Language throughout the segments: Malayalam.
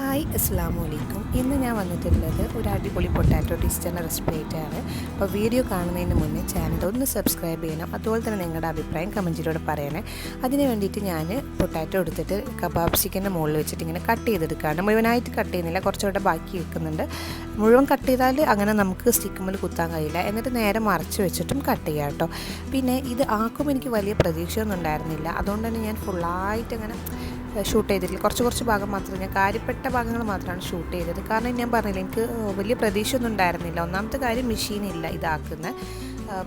ഹായ് അസ്സാം വലൈക്കും ഇന്ന് ഞാൻ വന്നിട്ടുള്ളത് ഒരു അടിപൊളി പൊട്ടാറ്റോ ടീസ്റ്ററിന്റെ റെസിപ്പി ആയിട്ടാണ്. അപ്പോൾ വീഡിയോ കാണുന്നതിന് മുന്നേ ചാനൽ ഒന്ന് സബ്സ്ക്രൈബ് ചെയ്യണം. അതുപോലെ തന്നെ നിങ്ങളുടെ അഭിപ്രായം കമന്റിലൂടെ പറയണേ. അതിന് വേണ്ടിയിട്ട് ഞാൻ പൊട്ടാറ്റോ എടുത്തിട്ട് കബാബ് ചിക്കന്റെ മുകളിൽ വെച്ചിട്ട് ഇങ്ങനെ കട്ട് ചെയ്തെടുക്കുകയാണ് മുഴുവനായിട്ട് കട്ട് ചെയ്യുന്നില്ല. കുറച്ചുകൂടെ ബാക്കി വെക്കുന്നുണ്ട്. മുഴുവൻ കട്ട് ചെയ്താൽ അങ്ങനെ നമുക്ക് സ്റ്റിക്കുമ്മിൽ കുത്താൻ കഴിയില്ല. എന്നിട്ട് നേരെ മറച്ച് വെച്ചിട്ടും കട്ട് ചെയ്യാം കേട്ടോ. പിന്നെ ഇത് ആക്കും എനിക്ക് വലിയ പ്രതീക്ഷയൊന്നും ഉണ്ടായിരുന്നില്ല. അതുകൊണ്ട് തന്നെ ഞാൻ ഫുള്ളായിട്ട് അങ്ങനെ ഷൂട്ട് ചെയ്തിട്ടില്ല. കുറച്ച് കുറച്ച് ഭാഗം മാത്രമേ ഞാൻ കാര്യപ്പെട്ട ഭാഗങ്ങൾ മാത്രമാണ് ഷൂട്ട് ചെയ്തത്. കാരണം ഞാൻ പറഞ്ഞില്ല എനിക്ക് വലിയ പ്രതീക്ഷയൊന്നും ഉണ്ടായിരുന്നില്ല. ഒന്നാമത്തെ കാര്യം മെഷീനില്ല ഇതാക്കുന്നത്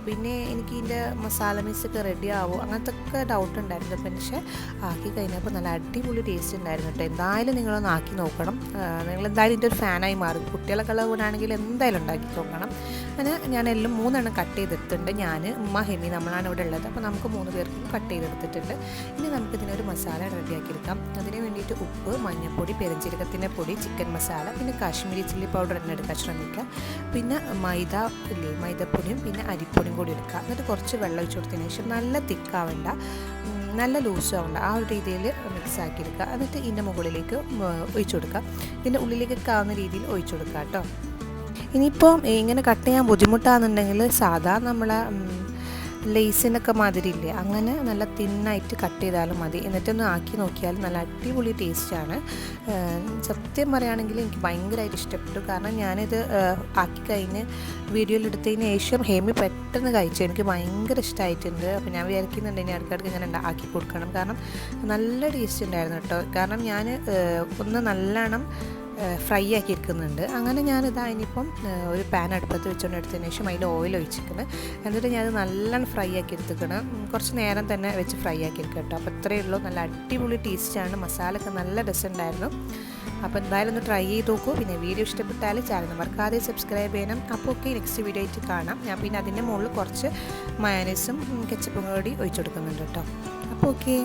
പിന്നെ എനിക്ക് ഇതിന്റെ മസാല മിക്സൊക്കെ റെഡി ആവുമോ അങ്ങനത്തെ ഒക്കെ ഡൗട്ട് ഉണ്ടായിരുന്നു പക്ഷേ ആക്കി കഴിഞ്ഞപ്പോൾ നല്ല അടിപൊളി ടേസ്റ്റ് ഉണ്ടായിരുന്നു കേട്ടോ എന്തായാലും നിങ്ങളൊന്ന് ആക്കി നോക്കണം. നിങ്ങൾ എന്തായാലും ഇതിന്റെ ഒരു ഫാനായി മാറും. കുട്ടികളൊക്കെ ഉള്ള കൂടാണെങ്കിൽ എന്തായാലും ഉണ്ടാക്കി നോക്കണം. അങ്ങനെ ഞാൻ എല്ലാം മൂന്നെണ്ണം കട്ട് ചെയ്തെടുത്തിട്ടുണ്ട്. ഞാൻ ഉമ്മ ഹെമി നമ്മളാണ് ഇവിടെ ഉള്ളത്. അപ്പോൾ നമുക്ക് മൂന്ന് പേർക്കും കട്ട് ചെയ്തെടുത്തിട്ടുണ്ട്. ഇനി നമുക്ക് ഇതിനൊരു മസാല റെഡിയാക്കി എടുക്കാം. അതിന് വേണ്ടിയിട്ട് ഉപ്പ് മഞ്ഞൾപ്പൊടി പെരഞ്ചീരകത്തിന്റെ പൊടി ചിക്കൻ മസാല പിന്നെ കാശ്മീരി ചില്ലി പൗഡർ തന്നെ എടുക്കാൻ ശ്രമിക്കുക പിന്നെ മൈദ ഇല്ലേ? മൈദപ്പൊടിയും പിന്നെ അരിപ്പൊടിയും കൂടി എടുക്കുക. എന്നിട്ട് കുറച്ച് വെള്ളം ഒഴിച്ച് കൊടുത്തതിന് ശേഷം നല്ല തിക്കാവണ്ട നല്ല ലൂസും ആവണ്ട. ആ ഒരു രീതിയിൽ മിക്സ് ആക്കി എടുക്കുക. എന്നിട്ട് ഇതിന്റെ മുകളിലേക്ക് ഒഴിച്ചു കൊടുക്കുക. ഇതിന്റെ ഉള്ളിലേക്ക് ആവുന്ന രീതിയിൽ ഒഴിച്ചു കൊടുക്കുക കേട്ടോ. ഇനിയിപ്പം ഇങ്ങനെ കട്ട് ചെയ്യാൻ ബുദ്ധിമുട്ടാണെന്നുണ്ടെങ്കിൽ സാധാ നമ്മളെ ലേസിനൊക്കെ മാതിരി ഇല്ലേ അങ്ങനെ നല്ല തിന്നായിട്ട് കട്ട് ചെയ്താലും മതി. എന്നിട്ടൊന്ന് ആക്കി നോക്കിയാൽ നല്ല അടിപൊളി ടേസ്റ്റാണ്. സത്യം പറയുകയാണെങ്കിൽ എനിക്ക് ഭയങ്കരമായിട്ട് ഇഷ്ടപ്പെട്ടു. കാരണം ഞാനിത് ആക്കി കഴിഞ്ഞ് വീഡിയോയിൽ എടുത്തതിന് ശേഷം ഹേമി പെട്ടെന്ന് കഴിച്ചു. എനിക്ക് ഭയങ്കര ഇഷ്ടമായിട്ടുണ്ട്. അപ്പോൾ ഞാൻ വിചാരിക്കുന്നുണ്ട് ഇനി ഇടയ്ക്കിടയ്ക്ക് ഇങ്ങനെ ആക്കി കൊടുക്കണം. കാരണം നല്ല ടേസ്റ്റ് ഉണ്ടായിരുന്നു കേട്ടോ. കാരണം ഞാൻ ഒന്ന് നല്ലോണം ഫ്രൈ ആക്കി എടുക്കുന്നുണ്ട്. അങ്ങനെ ഞാനിതാ ഇനിയിപ്പം ഒരു പാൻ അടുപ്പത്ത് വെച്ചുകൊണ്ട് എടുത്തതിന് ശേഷം അതിൽ ഓയിൽ ഒഴിച്ചിരിക്കുന്നത് എന്നിട്ട് ഞാനത് നല്ലോണം ഫ്രൈ ആക്കി എടുത്തിക്കണം കുറച്ച് നേരം തന്നെ വെച്ച് ഫ്രൈ ആക്കി എടുക്കുക കേട്ടോ. അപ്പോൾ ഇത്രയേ ഉള്ളൂ. നല്ല അടിപൊളി ടേസ്റ്റാണ് മസാലയൊക്കെ നല്ല രസമുണ്ടായിരുന്നു അപ്പോൾ എന്തായാലും ഒന്ന് ട്രൈ ചെയ്ത് നോക്കൂ. പിന്നെ വീഡിയോ ഇഷ്ടപ്പെട്ടാൽ ചാനൽ മറക്കാതെ സബ്സ്ക്രൈബ് ചെയ്യണം. അപ്പോൾ ഒക്കെ നെക്സ്റ്റ് വീഡിയോ ആയിട്ട് കാണാം. ഞാൻ പിന്നെ അതിന്റെ മുകളിൽ കുറച്ച് മയനീസും കെച്ചപ്പും കൂടി ഒഴിച്ചു കൊടുക്കുന്നുണ്ട് കേട്ടോ. അപ്പോൾ ഓക്കെ